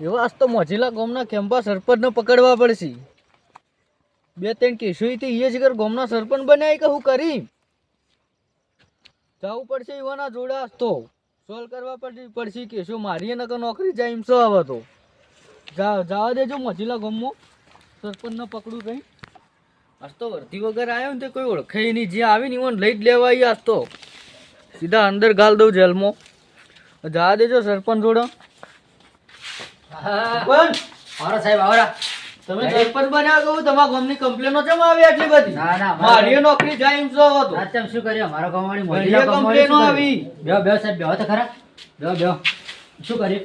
એવા આજ તો મોજીલા ગામના કેમ્પા સરપંચને પકડવા પડશે. બે, ત્રણ કેસો ઈ એ જ કર ગામના સરપંચ બન્યા કે હું કરી? જવું પડશે એવાના જોડે તો. સોલ્વ કરવા પડશે પડશે કેસો મારી નકર નોકરી જાય એમ છો હવે તો. જવા દેજો મોજીલા ગામમાં સરપંચને પકડું કઈ. આજ તો વર્ધી વગર આવ્યો ને તે કોઈ ઓળખે નહીં. જે આવી ને ઈવન લઈ જ લેવા ઈ આજ તો. સીધા અંદર ગાલ દઉં જેલમાં. જવા દેજો સરપંચ જોડે. સરપંચ! આવરા સાહેબ આવરા તમે સરપંચ બન્યા કહું તમારા ગામની કમ્પ્લેનો કેમ આવી આટલી બધી? ના, ના, મારી નોકરી જાય એમ છો હવે તો શું કર્યું મારા ગામવાળી ઘણીએ કમ્પ્લેનો આવી. કર્યું? બેહો બેહો સાહેબ બેહો તો ખરા. બેહો બેહો. શું કર્યું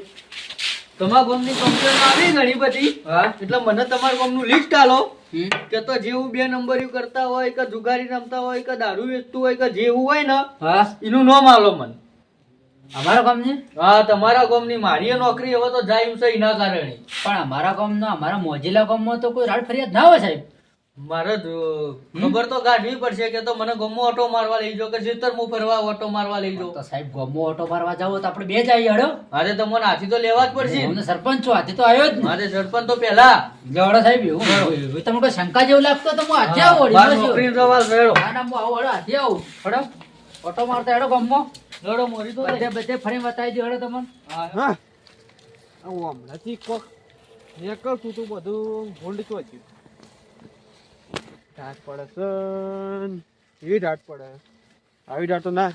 તમારા ગામની કમ્પ્લેનો આવી ઘણી બધી. હા? એટલે મને તમારા ગામનું લિસ્ટ આલો. કે તો જેવું બે નંબર કરતા હોય કે જુગારી રમતા હોય કે દારૂ વેચતું હોય કે જેવું હોય ને એનું નામ આલો મને. અમારા ગામની? હા તમારા ગામની. મારી નોકરી હવે તો જાય છે એના કારણે. પણ અમારા ગામનો અમારા મોજીલા ગામમાં તો કોઈ રાડ ફરિયાદ ના હોય સાહેબ. મારે ખબર તો કાઢવી પડશે કે તો મને ગમો ઓટો મારવા લઈ જાઓ કે જીતર હું ફરવા ઓટો મારવા લઈ જાઓ. તો સાહેબ ગમો ઓટો મારવા જાવ તો આપણે બે જઈએ હડો મારે તો મને હાથી તો લેવા જ પડશે. હું સરપંચ છું હાથી તો આવ્યો જ મારે સરપંચ તો પેલા જવડો સાહેબ એવું તમને કોઈ શંકા જેવું લાગતો તો હું હાથે આવું બસ એવું. નોકરીનો ના ના હું આવું હડો હાથે આવું. હડો ઓટો મારતા હેડો ગામમાં લડો મોરી તો બધે બધે ફરી બતાવી દો હડો તમને. હા. હું. હમણાંથી કોક નીકળતું તું બધું ભૂંડ તો જ ઢાટ પડે સન એ એવી ઢાટ પડે. આવી ઢાટ તો ના.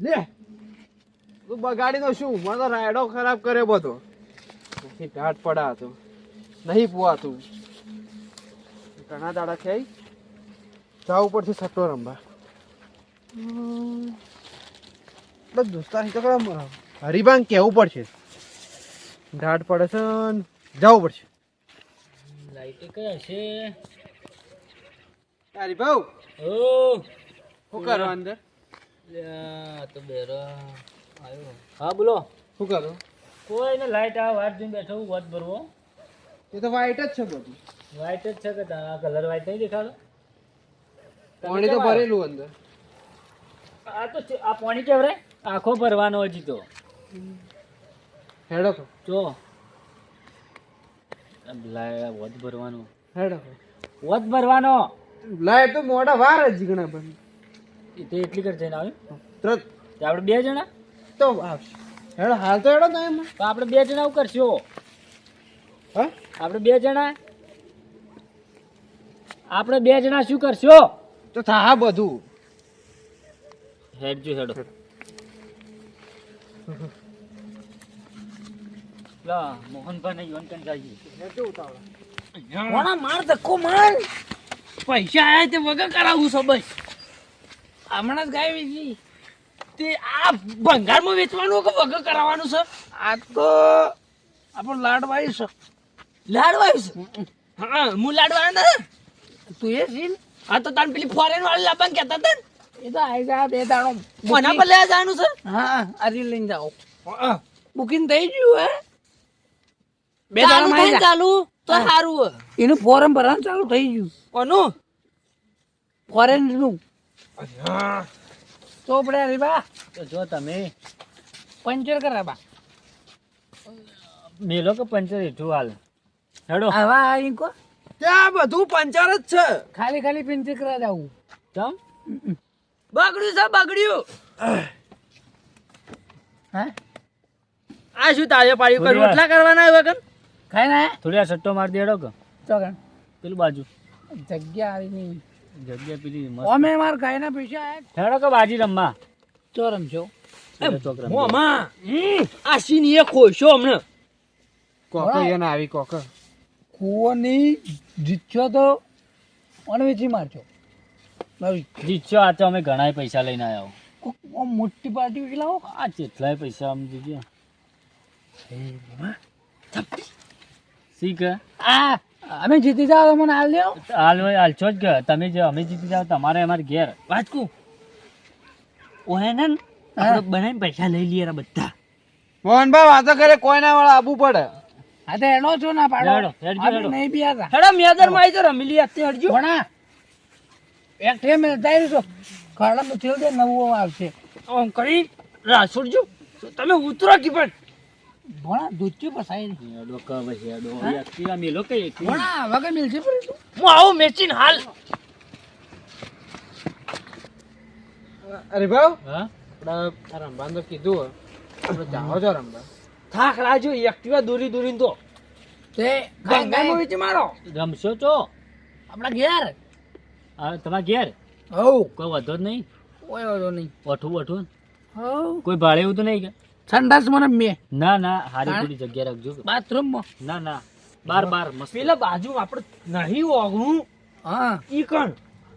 લે. તું બગાડી નો શું? મને તો રાયડો ખરાબ કર્યો બધો. પછી ઢાટ પડા હતો નહીં પુવાતું. ઘણા દાડા થઈ જવું પડશે સટ્ટો રમવા બસ દોસ્તાર તો કરા હરિભાંગ કેવું પડશે? ઢાટ પડે છે જવું પડશે. લાઈટ કયા હશે હરિભાઉ ઓ શું કરો અંદર? તો બેરો આવ્યો. હા બોલો. શું કરો? કોઈ ને લાઈટ આ વાત જોઈને બેઠો વોટ ભરવો. એ તો વાઈટ જ છે બધું. વ્હાઈટ જ છે કે આ કલર વ્હાઈટ નહીં દેખાડો પાણી તો ભરેલું અંદર. આ તો આ પાણી કેવરે આખો ભરવાનો હજી તો. હેડો જો. લાય વોટ ભરવાનો. હેડો વોટ ભરવાનો. લાય તો મોડા વાર હજી ઘણા પણ તે એટલી કર જઈને આવ્યું તરત. આપણે બે જણા? તો આવશે. હેડો હાલ તો હેડો તો તો આપણે બે જણા આવું કરશો? હા? આપણે બે જણા? આપણે બે જણા શું કરશું? તો થા બધું. હેડ જો હેડો. લા મોહનભાઈ ને યોન કન જઈએ હેડો ઉતાવળા કોણા માર ધક્કો માર? પૈસા આયા તે વગર કરાવું છો બસ. હમણાં જ ગાય વેચી. તે આ ભંગારમાં વેચવાનું કે વગર કરાવવાનું છે? આ તો આપણું લાડવાયું છે. લાડવાયું છે? હા હું લાડવાના તું એ સીન. હા તો તાન પેલી ફોરેન વાળી લાવવાનું કહેતા હતા ને? એ તો આવી જા બે દાણો કોના પર લેવા જવાનું છે? હા આજે લઈને જાઓ. બુકિંગ થઈ ગયું હે? બે દાડા ચાલુ તો સારું એનું ફોરમ ભરવાનું ચાલુ થઈ ગયું. કોનું? ફોરેનનું. તો પડે અરે બા. તો જો તમે. પંચર કરાબા મેલો કે પંચર હેઠું હાલ. હેડો. હવા અહીં કો. ત્યાં બધું પંચર જ છે. ખાલી ખાલી પિંચર કરા જાવું. ચમ? બગડ્યું છે બગડ્યું. હા? આ શું તાજે પાડ્યું કે રોટલા કરવાના આવ્યો કન? ખાઈ ના થોડી આ સટ્ટો માર દેડો કે. તો કન પેલું બાજુ. જગ્યા આવી નહીં જગ્યા પેલી અમે માર ગાય ના પૈસા હેડો કે બાજી રમવા. ચો રમશો મોમાં. આ સીન એ ખોશો હમણાં કોક એને આવી કોક. કુવાની જીચ્યો તો અણવેચી મારજો. જીત્યો આ તો અમે ઘણા પૈસા લઈને આવ્યા મોટી પાર્ટી કેટલા આ જેટલાય પૈસા અમે જીત્યા શીખ આ અમે જીતી જાવ મને હાલ દેવો હાલ હાલચો જ કે. તમે જે અમે જીતી જાવ તમારે અમારે ઘેર. વાંચકું ઓહે ને બનાવીને પૈસા લઈ લઈએ બધા. મોહનભાઈ વાતો કરે કોઈ ના વાળા આબુ પડે. હા તો એનો છો ના પાડો. આપણે નહીં બી હતા હેડો મેદરમાં આવી તો રમી લઈએ અત્યારે હડજો. ભણા એક ટેમ તારી છો. માં થયો દે નવો આવશે. ઓમ કરી રાસુડજો તમે ઉતરો કી પણ. ભણા દૂધથી પસાઈ હેડો ક પછી હેડો. એક્ટિવા મેલો કે ભણા વગર મિલશે પણ હું આવું મેચીન હાલ. અરે ભાવ હા? રમવાનું તો કીધું. આપણે જાઓ છો રમવા? થાક લાજો એક્ટિવા દોરી દૂરી તો. તે ગંગામાં વેચી મારો. રમશો છો આપણા ઘેર. હવે તમારા ઘેર? હવ કોઈ વધો જ નહીં? કોઈ વાંધો નહીં. ઓઠું ઓઠું? હવ કોઈ ભાડે એવું તો નહીં કે? સંડાસ મને મે ના ના હારી? પૂરી જગ્યા રાખજો. બાથરૂમમાં. ના ના. બાર બાર મસ્ત. પેલા બાજુ આપણે નહીં ઓગણું હા. ઈ કણ.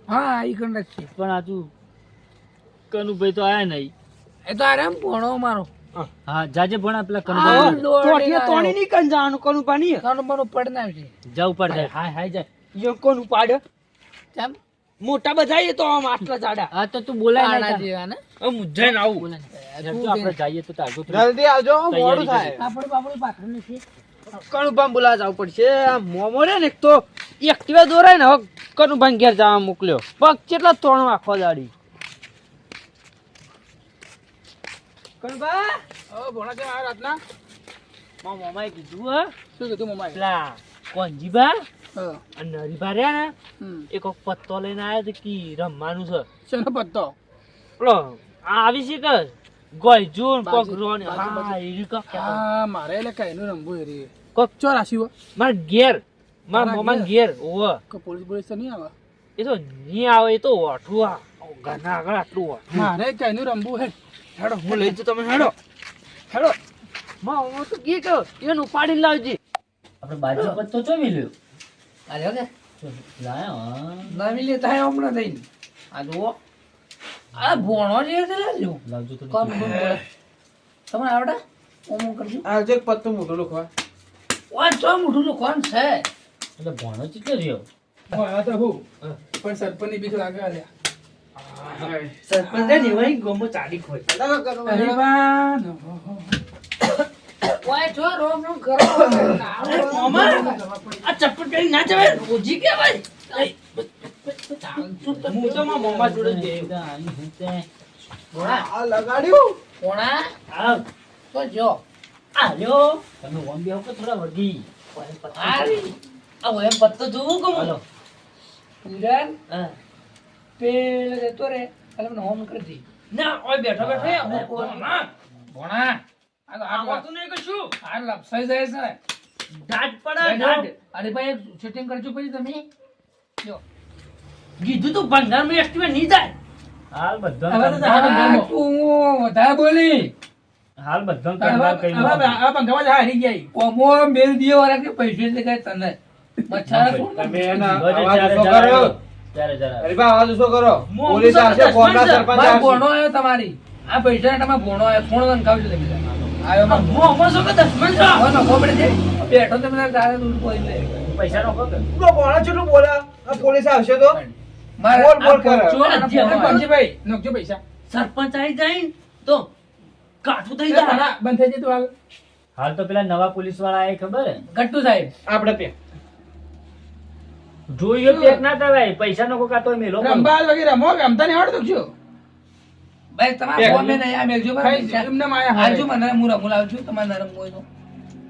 હા ઈ કણ છે. પણ આજુ કનુભાઈ તો આયા નહીં. એ તો આરામ ભણો મારો. હા. જાજે ભણા પેલા હા, કનુભાઈ. તોણી ની કણ જવાનું કોનું પાણી કોનું પાનું પડ છે. જાવ પર જાય હાય હાય જાય યો કોનું પાડ? કેમ મોટા બધા તો આમ આટલા જાડા. હા તો તું બોલાય ના જેવા ને હું જઈને આવું. આપણે જઈએ તો તાજો જલ્દી આવજો મોડું થાય. આપણે બાપડે પાથરું નથી કણુભાઈ બોલાવા જવું પડશે. આ મોમો રે ને એક તો એક્ટિવા દોરાય ને હવે કણું ઘેર જવા મોકલ્યો. પગ કેટલા ત્રણ આખો દાડી. કણુભા? ઓ ભોણા કે આ રાતના? મા મોમાએ કીધું હે. શું કીધું મોમાએ? પેલા કોંજીબા અને નરીબા રહ્યા ને એક પત્તો લઈને આવ્યા તો કી રમવાનું છે. શેનો પત્તો? પેલો આવી છે કે ગોયજુન પગરો ને હા એ રીકા હા મારે એટલે કઈ નું રમવું એ રે. કોક ચો રાશિ માર ઘેર માર તારા મોમાં ઘેર? ઓવ. કે પોલીસ પોલીસ તો નહીં આવે? એ તો નહીં આવે એ તો ઓઠું આ. ઘરના આગળ આટલું મારે કઈ નું રમવું હે હેડો હું લઈ જઉં તમે હેડો. હેડો. માં હું તો કી કહો એનું ઉપાડી લાવજી. આપણે બાજુ પત્તો ચો મિલ્યો અરે ઓકે લાયો ના મિલે તાય હમણાં થઈને. આ જુઓ. આ ભોણો જે છે લ્યો. લાવજો તો બોલ બોલે તમને આવડે? ઓમો કરજો. આ જે પત્તું મોટું લખવા. ઓન તો મોટું તો કોણ છે. એટલે ભોણો ચીતો રહ્યો. હા તો હું. પણ સરપંચ બીક લાગે અલ્યા સરપંચ ને વહી ગોમો ચાડી ખોય અરે નો. ઓય જો રોમ રોમ કરો મામા આ ચપ્પલ પહેરી ના જવાય રોજી કે ભાઈ હું તો માં મામા જોડે જ ગયો ભોણા આ લગાડ્યું ભોણા આવ તો જો આલ્યો તમે ઓમ બેહો કે થોડા વળગી આ ઓય પત્તો જોવું કે હાલો પુરાન પેલે જતો રે એટલે મને હોમ કરી દી. ના ઓય બેઠો બેઠો એ ભોણા ભોણા આ તો આ આ વાતું નહીં કશું આ લપસાઈ જાય છે. ને પડા પડે અરે ભાઈ શૂટિંગ કરજો પછી તમે. જો. કીધું તું ભંગારમાં એક્ટિવા નહીં જાય. હાલ બધા તું વધારે બોલી. હાલ બધા કરવા કઈ હવે આ પંખામાં જ હારી ગઈ કોમો મેલ દિયો વાળા કે પૈસે જ કઈ તને. મચ્છર તમે એના ચારે કરો તમારી. આ પૈસા તમે ભોણો આવ્યો. ફોન બેઠો પૈસા નો બોલે. પોલીસ આવશે તો? સરપંચ આવી જાય તો કાઠું થઈ જાય. બંધ થઈ જાય તું હાલ. હાલ તો પેલા નવા પોલીસવાળા એ ખબર ગટ્ટુ સાહેબ. આપડે પે જોયું પેક ના થાય પૈસા નો કોકા તો મેલો. રંબાલ વગેરે રમો રમતા ને હડ દુખજો ભાઈ તમારા ફોન મે નહીં આ મેલજો ભાઈ. એમને માયા. હાલજો મને હું રમું લાવું છું તમારે નરમ હોય તો.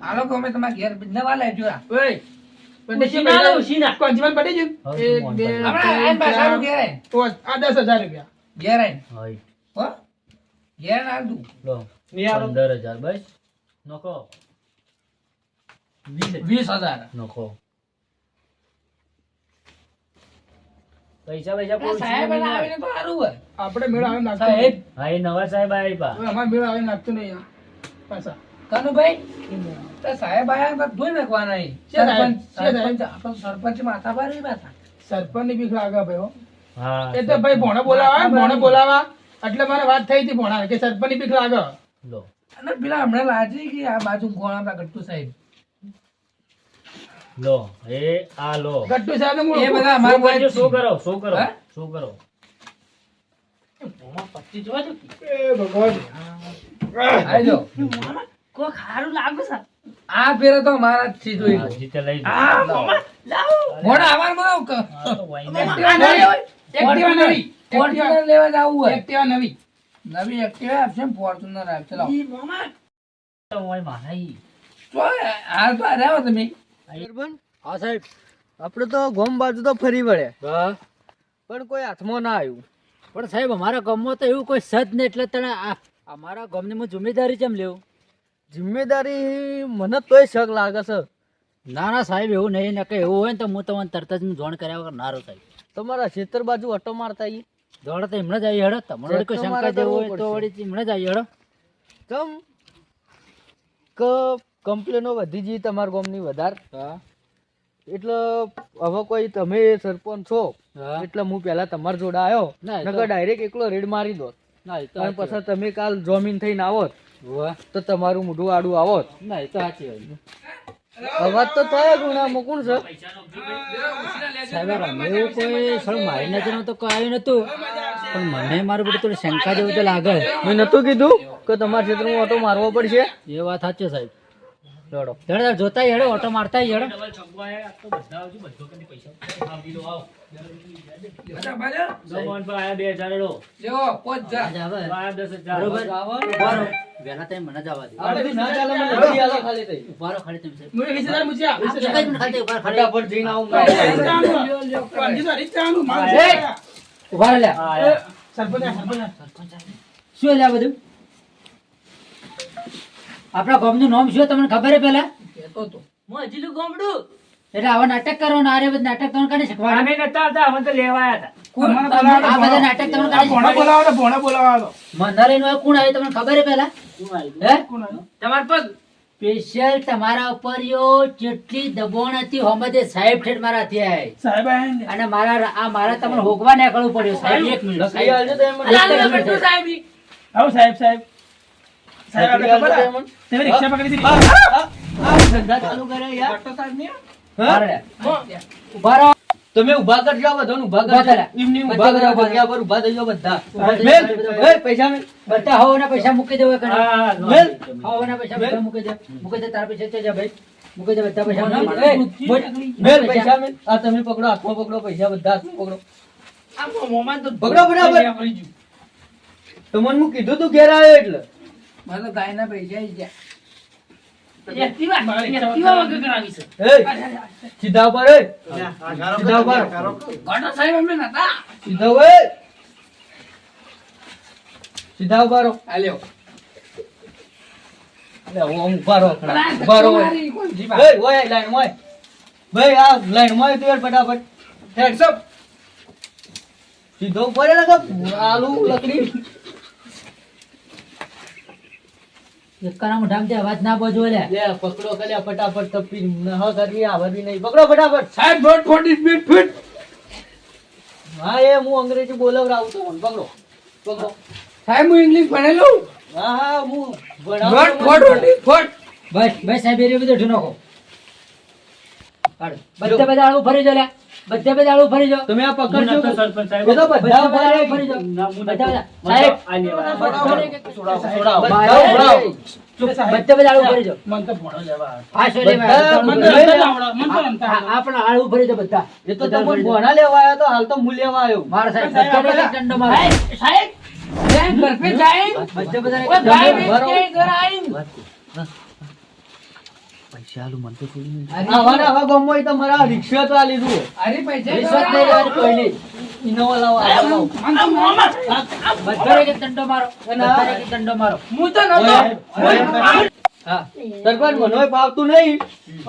આ લોકો અમે તમારા ઘેર નવા લાવજો આ ઓય વીસ હજાર. નોખો. પૈસા પૈસા સાહેબ આવીને તો સારું હોય. આપણે મેળ આવીને નાખતો સાહેબ. હા નવા સાહેબ આવ્યા હવે અમારે મેળ આવે નાખતો નહીં આ. પાછા. કનુભાઈ? તો સાહેબ આયા તો ધોઈ નાખવાના. છે સરપંચ સરપંચ આપણો સરપંચ માથા પર રહી પાછા. સરપંચની બીખ લાગે ભાઈ હો. હા એ તો ભાઈ ભોણે બોલાવા ભોણે બોલાવા. એટલે મને વાત થઈ હતી ભોણા કે સરપંચની બીખ લાગે લો. અને પેલા હમણાં લાજી કે આ બાજુ ગોણા પ્રગટતું સાહેબ. લો એ આ લો. ગટ્ટુ સાહેબ એ બધા અમારા ભાઈ શું કરો શું કરો શું કરો? મોમાં પત્તી જોવા જો. એ ભગવાન. આવજો જો કો ખારું લાગે છે. આ ફેરે તો મારા જ છે જોઈ હા, લો. જીતે લઈ આ. મોમાં. લાવો. આવવાનું બનાવો ક- તો એક્ટિવા નવી. એક્ટિવા નવી. ફોર્ચ્યુનર લેવા જાવું હોય. એક્ટિવા નવી. નવી એક્ટિવા આપશે ને ફોર્ચ્યુનર આપશે. લાવો. ઈ મોમાં. તો હોય મારા ઈ. તો હાલ તો આ આવો તમે. હા સાહેબ. આપણે તો ગોમ બાજુ તો ફરી વળે હા. પણ કોઈ હાથમાં ના આવ્યું. પણ સાહેબ અમારા ગામમાં તો એવું કોઈ સદ નહીં એટલે તને આ અમારા ગામની હું જિમ્મેદારી કેમ લેવું? જિમ્મેદારી મને તોય શક લાગે છે. ના ના સાહેબ એવું નહીં. ને કે એવું હોય ને તો હું તમને તરત જ જોણ કર્યા વગર નારો સાહેબ તમારા ખેતર બાજુ અટો મારતા એ જોડે તો એમને જ આવી હેડો. વળી કોઈ શંકા જેવું હોય તો વળી હમણાં જ આવી હેડો. કેમ? ક કમ્પ્લેનો વધી ગઈ તમારા ગામની વધાર. એટલે હવે કોઈ તમે સરપંચ છો એટલે હું પહેલા તમાર જોડે આવ્યો ના, નકર ડાયરેક્ટ એકલો રેડ મારી દો. ના અને પછી તમે કાલ જોમીન થઈને આવો તો તમારું મોઢું આડું આવો ના તો સાચી વાત અવાજ તો થયો ગુણા મૂકું છે. સાહેબ અમે એવું કોઈ સર મારી નજરમાં તો કોઈ આવ્યું નતું પણ મને મારું બધું થોડી શંકા જેવું તો લાગે. મેં નતું કીધું કે તમારા ક્ષેત્રમાં ઓટો મારવો પડશે. એ વાત સાચી સાહેબ. જોડો હેડો જોતા હેડો ઓટો મારતા હેડો. શું લ્યા બધું? આપણા ગામનું નામ શું તમને ખબર હે પેલા કહેતો તો એટલે આવા નાટક કરવાના આરે બધા નાટક તમને કાઢી બોલાવો ભોણા બોલાવો કોણ આવ્યું તમને ખબર પેલા હે? તમાર પગ. સ્પેશિયલ તમારા ઉપર યો જેટલી દબોણ હતી હોમદે સાહેબ ઠેઠ મારા સાહેબ અને મારા આ મારા તમને હોગવા નીકળવું પડ્યું સાહેબ. એક મિનિટ સાહેબ. સાહેબ સાહેબ સાહેબ આપણે ખબર લખી આ? આલજો તો તમે રિક્ષા પકડી એમ જ. દીધી આ, આ, આ ધંધા ચાલુ કરે યાર. ડોક્ટર ઊભા રહો લ્યા. ઊભા રહો. તમે ઊભા કરજો આ બધાને ઊભા ઊભા કરજો. બધા ઊભા કર્યા ઊભા જગ્યા પર ઊભા થઈ બધા. મેલ, એ, પૈસા મેલ. બધા હોવાના પૈસા મૂકી દેવો કને. મેલ. હોવાના પૈસા બધા મૂકી દે. મૂકી દે તારા પૈસા. છે જા ભાઈ. મૂકી દે બધા પૈસા. ભોણા મૂકી દે. માણસ એ, બોલ. મેલ પૈસા. મેલ. આ તમે પકડો હાથમાં પકડો પૈસા બધા હાથમાં પકડો. આ મોમાં તો પકડો, બરાબર. તમને હું કીધું તું ઘેર આવ્યો એટલે. મને ગાયના પૈસા આવી ગયા. સીધા ઉપર એ સીધા ઉપર. સાહેબ અમે નતા? સીધા ઉપર સીધા ઉપર. રહો. આ લ્યો. એટલે હું ઊભા રહો. ઊભા રહો ઓય, લાઈનમાં ભાઈ આ લાઈનમાં તું ફટાફટ. Heads up. સીધો ઉપર આલુ લકડી. એકાના મોઢામાંથી અવાજ ના બોજો લ્યા. લે. પકડો કલ્યા ફટાફટ તપી ન કરવી આવડવી નહીં. પકડો ફટાફટ. સાહેબ દોઢ ફોર્ટી સ્પીડ ફીટ હા એ હું અંગ્રેજી બોલવડાવું છું મને પકડો. પકડો. સાહેબ હું ઇંગ્લિશ ભણેલું હા હા હું દોઢ ભણાવું ફોર્ટ ફોર્ટી ફોર્ટ બસ બસ સાહેબ એ બધું. બધા ફરી જાઓ લ્યા. બધે બધા આળું ફરી જાઓ. તમે આ પકડજો એ તો બધા બધા ઊભા ફરી જાઓ. બધા બધા. સાહેબ છોડાવો, છોડાવો, છોડાવો. બધા બધા ઉભરાવો. બધે બધા આળું ફરી જાઓ. મને તો ભોણો લેવા તો આવડે, મને તો આળું ફરી જાઓ બધા. એ તો ફરી. ભોણા લેવા આવ્યા તો હાલ તો હું લેવા આવ્યો મારા સાહેબ સાહેબ, બધા દંડો મારો. સાહેબ, સાહેબ, સાહેબ ઘર પે સાહેબ બધે બધા દંડો ગાય તો આવીને. આવા ને આવા ગામમાં તો મારા રિક્ષા તો આ લીધું. અરે પૈસા રિક્ષા નહીં લેવાની કોઈ ઇનોવા લાવો આ લાવો. મને તો મોમાં. બધા એક એક દંડો મારો બધા એક એક દંડો મારો. હું તો નતો. હા સરપંચ મને પાવતું નહીં.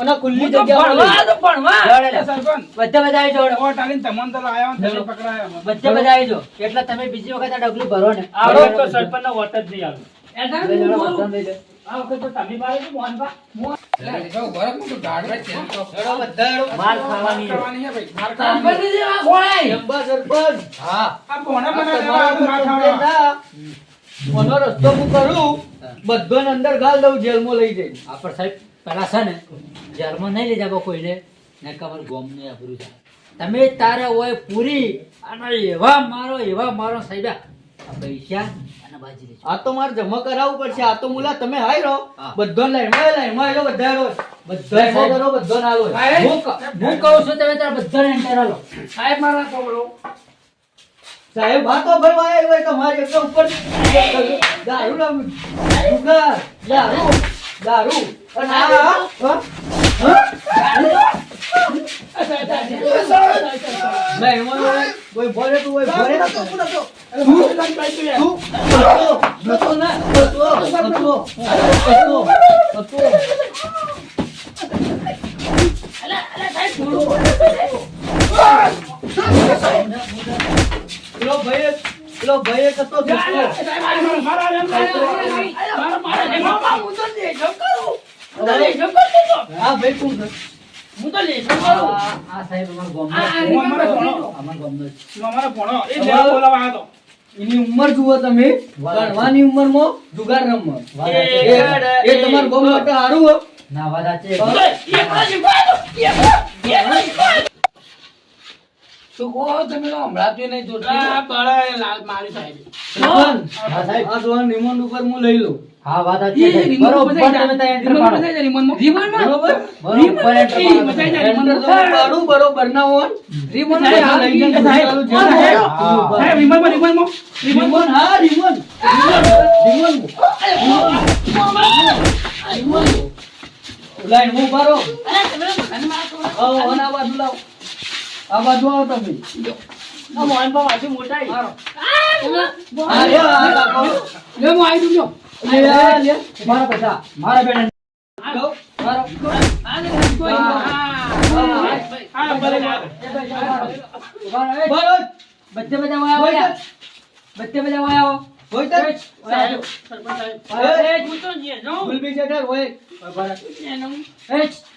અને ખુલ્લી તો જગ્યા ભણવા હતો, ભણવા. જોડે. સરપંચ, બધા બધા આવી જાઓ ઓટ તમને તો લાયા ને તમે પકડાયા મને. બધા બધા આવી જાઓ એટલે તમે બીજી વખત આ ડગલું ભરો ને. આવડો તો સરપંચનો વોટ જ નહીં આવે. એના આ વખત તો તમે મોહનભા? મોહન છે. માર ખાવાની માર ખાવાની. સરપંચ. હા. આ મને રસ્તો હું કરું? બધોને અંદર ગાલ દઉં જેલમાં લઈ જઈ આ પર સાહેબ પેલા છે ને જેલમાં નહીં લઈ જાવ કોઈને. ને કમર ગોમ ને આબરૂ જાય તમે તારે હોય પૂરી અને એવા મારો એવા મારો સાહેબ આ પૈસા આ તો મારે જમા કરાવવું પડશે. આ તો મુલા તમે હાય રહો. હા. બધો લાઈનમાં હેડો બધા હેડો બધા હેડો કરો બધો નાલો હું હું કહું છું તમે તારા બધાને એન્ટર આલો. સાહેબ મારા છોકરો સાહેબ આ તો ભાઈ વાય હોય એકદમ ઉપર દારૂ ના દારૂ દારૂ. અને આ આ, હા? કોઈ ભરે તું તું. હા છે? આ સાહેબ અમારા ગામનો છે. ગામનો એની ઉંમર જુઓ તમે જુગાર રમવા એ સાચી. એ તમારું ગામ માટે સારું ના વાત સાચી. શું કહો તમે? તો નહીં જોતા. સરપંચ, હા સાહેબ. આ જોવા નિમોન ઉપર હું લઈ લઉં. હા વાત સાચી બરોબર તમે ત્યાં enter પાડો. બરોબર. બરોબર. પાડો. Enter તો હું પાડું, બરોબર ના હોય. સાહેબ, લઈ જાય સાહેબ. હા. રિમોન હા રિમોન રિમોન રિમોન લાઈન હું ભરો આવો અને આ બાજુ લાવો. આ બાજુ આવો તમે છે લે, આ રાખો. લે, આ, લે. મારા પૈસા મારા બેટા લો, મારો. ભરો. બધે બધા વાયા બચ્ચે બધે બધા વાયા આવો. હોય તો? એ, ગુલબી શેઠર હોય. એ, ઓભાઈ. ઓભાઈ. સીધો ઉપર એ કર, સીધો ઉપર એ કર. એ, એ, સીધો ઉપર એ કર. ભાઈ સાહેબ ભાઈ. એક- એક- એક- એક જ મિનિટ સાહેબ, આ થોડી વાત. એ,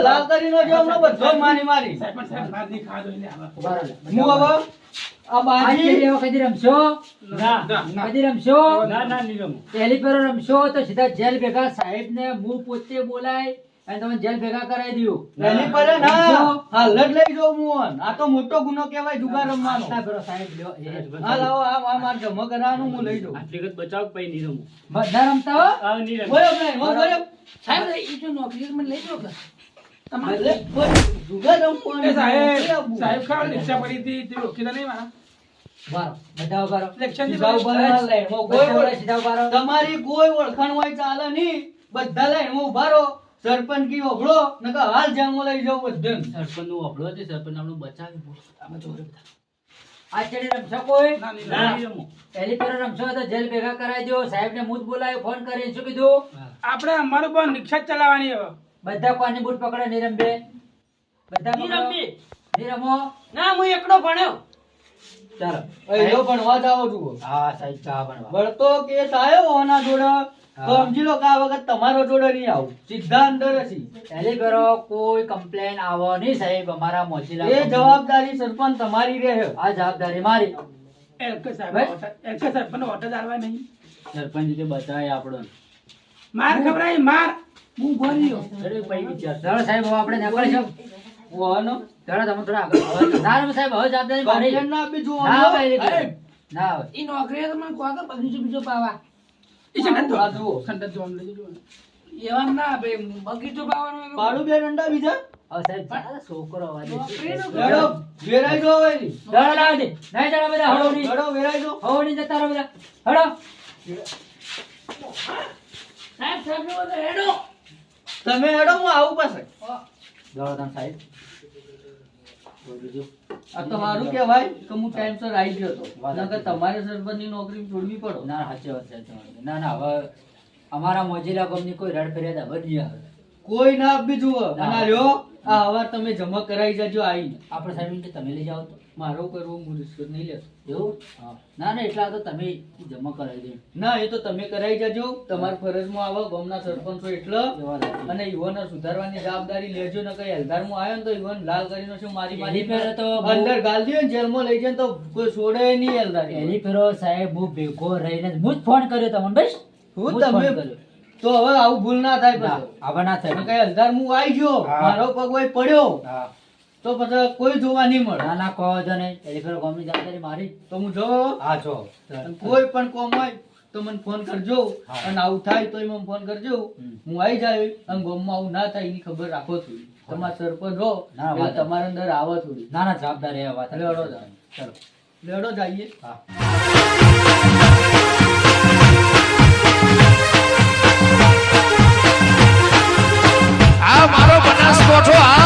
લાલ કરી નો બધો મારી મારી. હું હવે આ આજ બાજી કેદી એવો કદી રમશો? કદી રમશો? પહેલી ફેરો રમશો તો સીધા જેલ ભેગા સાહેબ ને હું પોતે બોલાય અને તમે જેલ ભેગા કરાવી દઉં. પહેલી પડે ના. હાલ જ લઈ જાઉં હું આ તો મોટો ગુનો કેવાય જુગાર રમવાનો. આટલા ફેરો સાહેબ લ્યો. એ, હા લાવો આ આ માર જમા કરાવવાનું હું લઈ જાઉં. બધા રમતા હો? બોલો ભાઈ હો બોલો. ભલે, બોલ. જુગાર બધા બધા. તમારી કોઈ ઓળખાણ હોય ચાલે નહીં. બધા લાઈનમાં ઊભા રહો. સરપંચ કી ઓભળો નકર હાલ જામો લઈ જાઉં બધાને. આ ચડી રમશો કોઈ? પહેલી ફેરો રમશો તો જેલ ભેગા કરાવી દો. સાહેબ ને મુજ બોલાયો ફોન કરીને શું કીધું? આપણે અમારું પણ રિક્ષા ચલાવવાની હવે. બધા કોની બૂટ પકડે નહીં રમબે બધા નહીં પકડો. નહીં રમો ના હું એકડો ભણ્યો. ચાલો. અહીંયો ભણવા જાવ જુઓ. હા સાહેબ ચા ભણવા. વળતો કેસ આવ્યો ઓના જોડે. તો સમજી લો કે આ વખત તમારો જોડે નહીં આવું. સીધા અંદર હશી. એટલે કરો કોઈ કમ્પ્લેન આવો નહીં સાહેબ. અમારા મોચીલા એ જવાબદારી સરપંચ તમારી રહે. આ જવાબદારી મારી. સાહેબ એક સરપંચ ઓટો ચાલવા નહીં. સરપંચ રીતે બચાય આપણો માર ખવડાય માર. હું ભર્યો ચાલો સાહેબ હવે આપણે નીકળીશું ઓનો ચાલો તમે થોડા આગળ હવે- ના સાહેબ હવે જવાબદારી મારી. ના આપી જુઓ ના ભાઈ ના આવે ઈ નોકરી તો મને કોઈ આગળ બીજો પાવા. ઈ છે ને આ જુઓ. ખંડત જોવાનું લઈ જો એવા ના બે બગીચો પાવાનો પાડું બે દંડા બીજા? હવે સાહેબ છોકરો અવાજ લડો. વેરાઈ જો હવે એની. દડો દે નહીં ચડો બધા હળો નહીં. લડો વેરાઈ જો હળો નહીં જતા રહો બધા. હળો. સાહેબ સાહેબ હેડો. તમે હેડો હું આવું પાસે. દડો સાહેબ આ તો સારું કે હું ટાઈમસર આવી ગયો હતો. વાત નકર તમારે સરપંચની નોકરી છોડવી પડો. ના સાચી વાત છે ના ના હવે અમારા મોજીલા ગામની કોઈ રડ ફરિયાદ હવે નહીં આવે કોઈ ના જુઓ ના. આ હવાર તમે જમા કરાવી જજો આવીને. આપણે સાહેબ કે તમે લઈ જાઓ તો. મારો કરવો હું રિશ્વત નહીં લેતો. એવું? ના ના એટલા તો તમે જમા કરાવી દે ના એ તો તમે કરાવી જજો. તમારા ફરજમાં આવો ગામના સરપંચો એટલે. અને યુવાનો સુધારવાની જવાબદારી લેજો ને કઈ હલદારમાં આવ્યો ને તો યુવાન લાલ કરીને શું મારી મારી એની તો અંદર ગાલ દે ને જેલમાં લઈ જાય તો કોઈ છોડે નહીં હલદારી એની ફેરો સાહેબ હું ભેગો રહીને હું જ ફોન કર્યો તમને બસ? હું તમે કર્યો. તો હવે આવું ભૂલ ના થાય હવે ના થાય. કઈ હલધાર હું આવી ગયો? મારો પગ પડ્યો. હા. તો પછી કોઈ જોવા નહીં મળે. ના ના કહો છો નહીં. ટેલિફોન કોમની જવાબદારી મારી. તો હું જો. હા છો કોઈ પણ કોમ હોય તો મને ફોન કરજો. અને આવું થાય તો મને ફોન કરજો. હું આવી જાય અને ગોમમાં આવું ના થાય એની ખબર રાખો છું તમારા સરપંચ હો તમારા અંદર આવો છું ના ના જવાબદારી વાત લેડો જાય. ચલો. લેડો જઈએ. હા. આ મારો બનાસકોઠો આ